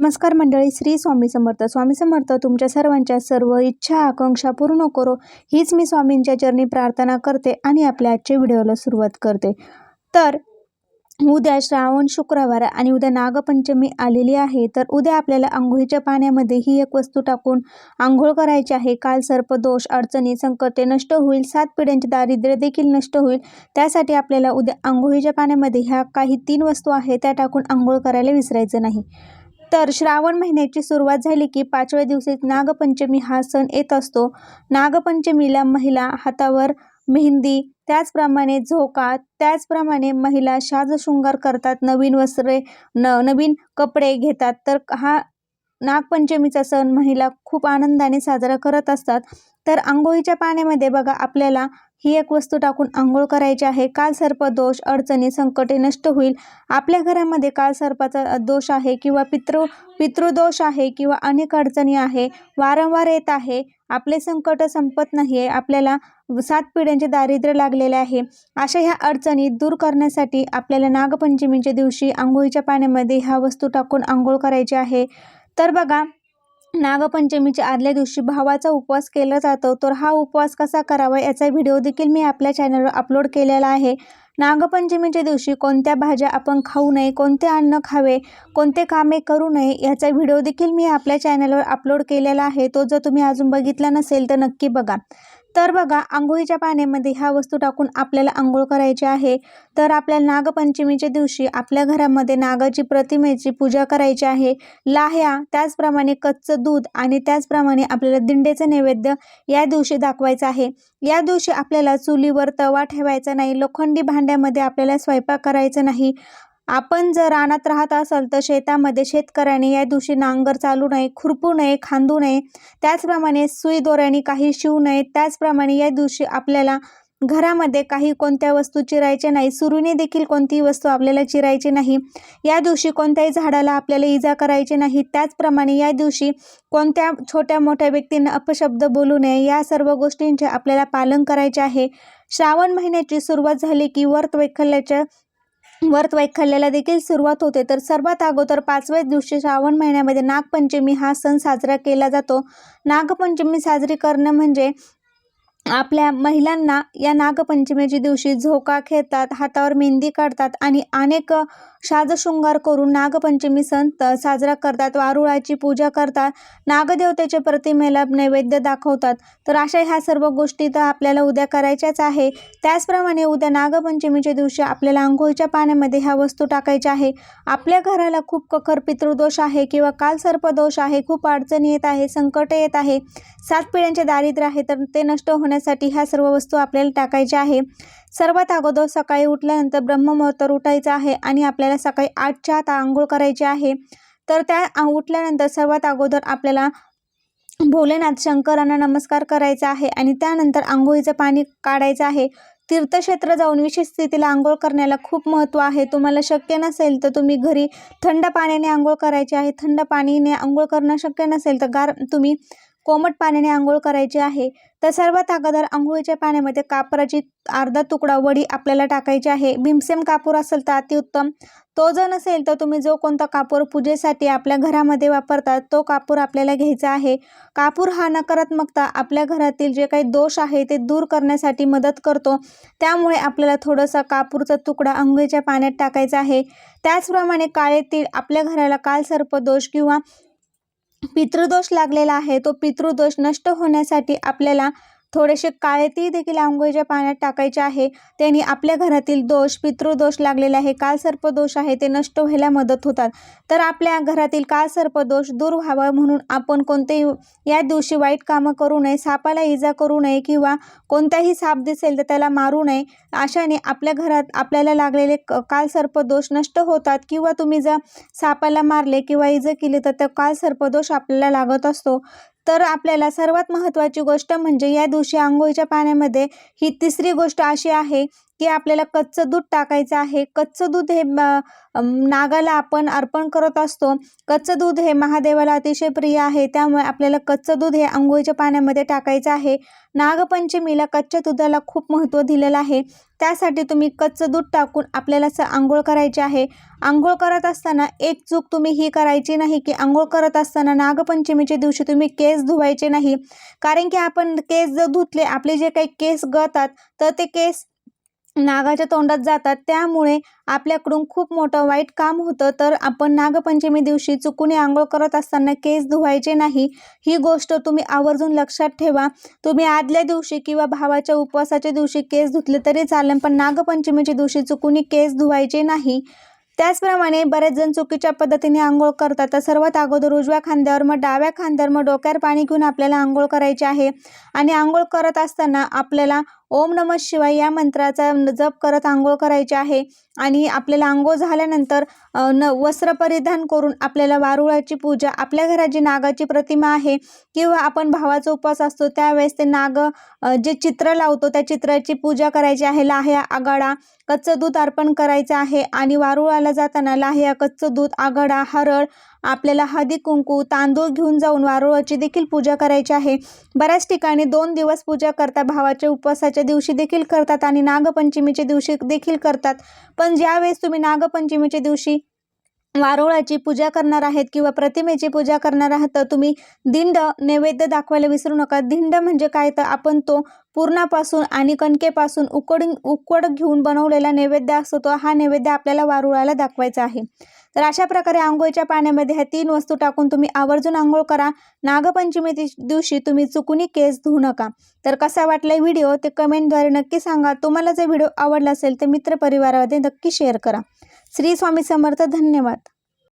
नमस्कार मंडळी श्री स्वामी समर्थ. स्वामी समर्थ तुमच्या सर्वांच्या सर्व इच्छा आकांक्षा पूर्ण करो. हीच मी स्वामींच्या चरणी प्रार्थना करते आणि आपल्या आजच्या व्हिडिओला सुरुवात करते. तर उद्या श्रावण शुक्रवार आणि उद्या नागपंचमी आलेली आहे. तर उद्या आपल्याला आंघोळीच्या पाण्यामध्ये ही एक वस्तू टाकून आंघोळ करायची आहे. काल सर्प दोष अडचणी संकटे नष्ट होईल. सात पिढ्यांचे दारिद्र्य देखील नष्ट होईल. त्यासाठी आपल्याला उद्या आंघोळीच्या पाण्यामध्ये ह्या काही तीन वस्तू आहेत. त्या टाकून आंघोळ करायला विसरायचं नाही. तर श्रावण महिन्याची सुरुवात झाली की पाचव्या दिवशी नागपंचमी हा सण येत असतो. नागपंचमीला महिला हातावर मेहंदी त्याचप्रमाणे झोका त्याचप्रमाणे महिला साजशृंगार करतात नवीन वस्त्रे न नवीन कपडे घेतात. तर हा नागपंचमीचा सण महिला खूप आनंदाने साजरा करत असतात. तर आंघोळीच्या पाण्यामध्ये बघा आपल्याला ही एक वस्तू टाकून आंघोळ करायची आहे. काल सर्प दोष अडचणी संकटे नष्ट होईल. आपल्या घरामध्ये काल सर्पाचा दोष आहे किंवा पितृ पितृदोष आहे किंवा अनेक अडचणी आहे. वारंवार येत आहे. आपले संकट संपत नाही आहे आपल्याला सात पिढ्यांचे दारिद्र्य लागलेले आहे. अशा ह्या अडचणी दूर करण्यासाठी आपल्याला नागपंचमीच्या दिवशी आंघोळीच्या पाण्यामध्ये ह्या वस्तू टाकून आंघोळ करायची आहे. तर बघा नागपंचमीच्या आदल्या दिवशी भावाचा उपवास केला जातो तर हा उपवास कसा करावा याचा व्हिडिओ देखील मी आपल्या चॅनलवर अपलोड केलेला आहे. नागपंचमीच्या दिवशी कोणत्या भाज्या आपण खाऊ नये कोणते अन्न खावे कोणते कामे करू नये याचा व्हिडिओ देखील मी आपल्या चॅनलवर अपलोड केलेला आहे. तो जर तुम्ही अजून बघितला नसेल तर नक्की बघा. तर बघा आंघोळीच्या पाण्यामध्ये ह्या वस्तू टाकून आपल्याला आंघोळ करायची आहे. तर आपल्याला नागपंचमीच्या दिवशी आपल्या घरामध्ये नागाची प्रतिमेची पूजा करायची आहे. लाह्या त्याचप्रमाणे कच्चं दूध आणि त्याचप्रमाणे आपल्याला दिंडेचं नैवेद्य या दिवशी दाखवायचं आहे. या दिवशी आपल्याला चुलीवर तवा ठेवायचा नाही लोखंडी भांड्यामध्ये आपल्याला स्वयंपाक करायचा नाही. आपण जर रानात राहत असाल तर शेतामध्ये शेतकऱ्याने या दिवशी नांगर चालू नये खुरपू नये खांदू नये त्याचप्रमाणे सुई दोऱ्याने काही शिवू नये त्याचप्रमाणे या दिवशी आपल्याला घरामध्ये काही कोणत्या वस्तू चिरायच्या नाही सुरूने देखील कोणतीही वस्तू आपल्याला चिरायची नाही या दिवशी कोणत्याही झाडाला आपल्याला इजा करायची नाही त्याचप्रमाणे या दिवशी कोणत्या छोट्या मोठ्या व्यक्तींना अपशब्द बोलू नये या सर्व गोष्टींचे आपल्याला पालन करायचे आहे. श्रावण महिन्याची सुरुवात झाली की वर्त वैखल्याच्या व्रत वैखल्याला देखील सुरुवात होते. तर सर्वात अगोदर पाचव्या दिवशी श्रावण महिन्यामध्ये नागपंचमी हा सण साजरा केला जातो. नागपंचमी साजरी करणं म्हणजे आपल्या महिलांना या नागपंचमीच्या दिवशी झोका खेळतात हातावर मेहंदी काढतात आणि अनेक साजशृंगार करून नागपंचमी सण साजरा करतात. वारुळाची पूजा करतात. नागदेवतेच्या प्रतिमेला नैवेद्य दाखवतात. तर अशा ह्या सर्व गोष्टी तर आपल्याला उद्या करायच्याच आहे. त्याचप्रमाणे उद्या नागपंचमीच्या दिवशी आपल्याला आंघोळीच्या पाण्यामध्ये ह्या वस्तू टाकायच्या आहे. आपल्या घराला खूप कखर पितृदोष आहे किंवा कालसर्पदोष आहे खूप अडचणी येत आहे संकट येत आहे सात पिढ्यांचे दारिद्र्य आहे तर ते नष्ट होण्यासाठी ह्या सर्व वस्तू आपल्याला टाकायच्या आहे. सर्वात अगोदर सकाळी उठल्यानंतर ब्रह्ममुहूर्तावर उठायचं आहे आणि आपल्याला सकाळी आठच्या आत आंघोळ करायची आहे. तर त्या उठल्यानंतर सर्वात अगोदर आपल्याला भोलेनाथ शंकरांना नमस्कार करायचा आहे आणि त्यानंतर आंघोळीचं पाणी काढायचं आहे. तीर्थक्षेत्र जाऊन विशेष स्थितीला आंघोळ करण्याला खूप महत्त्व आहे. तुम्हाला शक्य नसेल तर तुम्ही घरी थंड पाण्याने आंघोळ करायची आहे. थंड पाणीने आंघोळ करणं शक्य नसेल तर गार तुम्ही कोमट पाण्याने आंघोळ करायची आहे. तर सर्वात अगोदर आंघोळीच्या पाण्यामध्ये कापराची अर्धा तुकडा वडी आपल्याला टाकायची आहे. भीमसेम कापूर असेल तर अतिउत्तम. तो जर नसेल तर तुम्ही जो कोणता कापूर पूजेसाठी आपल्या घरामध्ये वापरतात तो कापूर आपल्याला घ्यायचा आहे. कापूर हा नकारात्मकता आपल्या घरातील जे काही दोष आहे ते दूर करण्यासाठी मदत करतो. त्यामुळे आपल्याला थोडंसं कापूरचा तुकडा आंघोळीच्या पाण्यात टाकायचा आहे. त्याचप्रमाणे काळे तीळ आपल्या घराला कालसर्पदोष किंवा पितृदोष लागलेला आहे. तो पितृदोष नष्ट होण्यासाठी आपल्याला थोडेसे काळे ती देखील आंघोळीच्या पाण्यात टाकायचे आहे. त्यांनी आपल्या घरातील दोष पितृदोष लागलेले आहे. कालसर्पदोष आहे. ते नष्ट व्हायला मदत होतात. तर आपल्या घरातील कालसर्पदोष दूर व्हावा म्हणून आपण कोणतेही या दिवशी वाईट कामं करू नये सापाला इजा करू नये किंवा कोणताही साप दिसेल तर त्याला मारू नये अशाने आपल्या घरात आपल्याला लागलेले क कालसर्पदोष नष्ट होतात. किंवा तुम्ही जर सापाला मारले किंवा इजा केली तर त्या कालसर्पदोष आपल्याला लागत असतो. तर आपल्याला सर्वात महत्त्वाची गोष्ट म्हणजे या दिवशी आंघोळीच्या पाण्यामध्ये ही तिसरी गोष्ट अशी आहे की आपल्याला कच्चं दूध टाकायचं आहे. कच्चं दूध हे नागाला आपण अर्पण करत असतो. कच्चं दूध हे महादेवाला अतिशय प्रिय आहे. त्यामुळे आपल्याला कच्चं दूध हे आंघोळीच्या पाण्यामध्ये टाकायचं आहे. नागपंचमीला कच्च्या दुधाला खूप महत्त्व दिलेलं आहे. त्यासाठी तुम्ही कच्चं दूध टाकून आपल्याला असं आंघोळ करायची आहे. आंघोळ करत असताना एक चूक तुम्ही ही करायची नाही की आंघोळ करत असताना नागपंचमीच्या दिवशी तुम्ही केस धुवायचे नाही. कारण की आपण केस जर धुतले आपले जे काही केस गळतात तर ते केस नागाच्या तोंडात जातात. त्यामुळे आपल्याकडून खूप मोठं वाईट काम होतं. तर आपण नागपंचमी दिवशी चुकून आंघोळ करत असताना केस धुवायचे नाही. ही गोष्ट तुम्ही आवर्जून लक्षात ठेवा. तुम्ही आदल्या दिवशी किंवा भावाच्या उपवासाच्या दिवशी केस धुतले तरी चालेल पण नागपंचमीच्या दिवशी चुकून केस धुवायचे नाही. त्याचप्रमाणे बरेच जण चुकीच्या पद्धतीने आंघोळ करतात. तर सर्वात अगोदर उजव्या खांद्यावर मग डाव्या खांद्यावर मग डोक्यावर पाणी घेऊन आपल्याला आंघोळ करायची आहे. आणि आंघोळ करत असताना आपल्याला ओम नम शिवाय या मंत्राचा जप करत आंघोळ करायची आहे. आणि आपल्याला आंघोळ झाल्यानंतर न वस्त्र परिधान करून आपल्याला वारुळाची पूजा आपल्या घरात जी नागाची प्रतिमा आहे किंवा आपण भावाचा उपवास असतो त्यावेळेस ते नाग जे चित्र लावतो त्या चित्राची पूजा करायची आहे. लाह्या आगाडा कच्चं दूध अर्पण करायचं आहे. आणि वारुळाला जाताना लाह्या कच्चं दूध आगाडा हरळ आपल्याला हळदी कुंकू तांदूळ घेऊन जाऊन वारुळाची देखील पूजा करायची आहे. बऱ्याच ठिकाणी दोन दिवस पूजा करतात भावाच्या उपवासाच्या दिवशी देखील करतात आणि नागपंचमीच्या दिवशी देखील करतात. पण ज्यावेळेस तुम्ही नागपंचमीच्या दिवशी वारुळाची पूजा करणार आहेत किंवा प्रतिमेची पूजा करणार आहात तर तुम्ही दिंड नैवेद्य दाखवायला विसरू नका. दिंड म्हणजे काय? तर आपण तो पूर्णापासून आणि कणकेपासून उकड उकड घेऊन बनवलेला नैवेद्य असतो. तो हा नैवेद्य आपल्याला वारुळाला दाखवायचा आहे. तर अशा प्रकारे आंघोळीच्या पाण्यामध्ये ह्या तीन वस्तू टाकून तुम्ही आवर्जून आंघोळ करा. नागपंचमी दिवशी तुम्ही चुकूनही केस धुवू नका. तर कसा वाटला व्हिडिओ ते कमेंटद्वारे नक्की सांगा. तुम्हाला जर व्हिडिओ आवडला असेल तर मित्रपरिवारामध्ये नक्की शेअर करा. श्री स्वामी समर्थ धन्यवाद.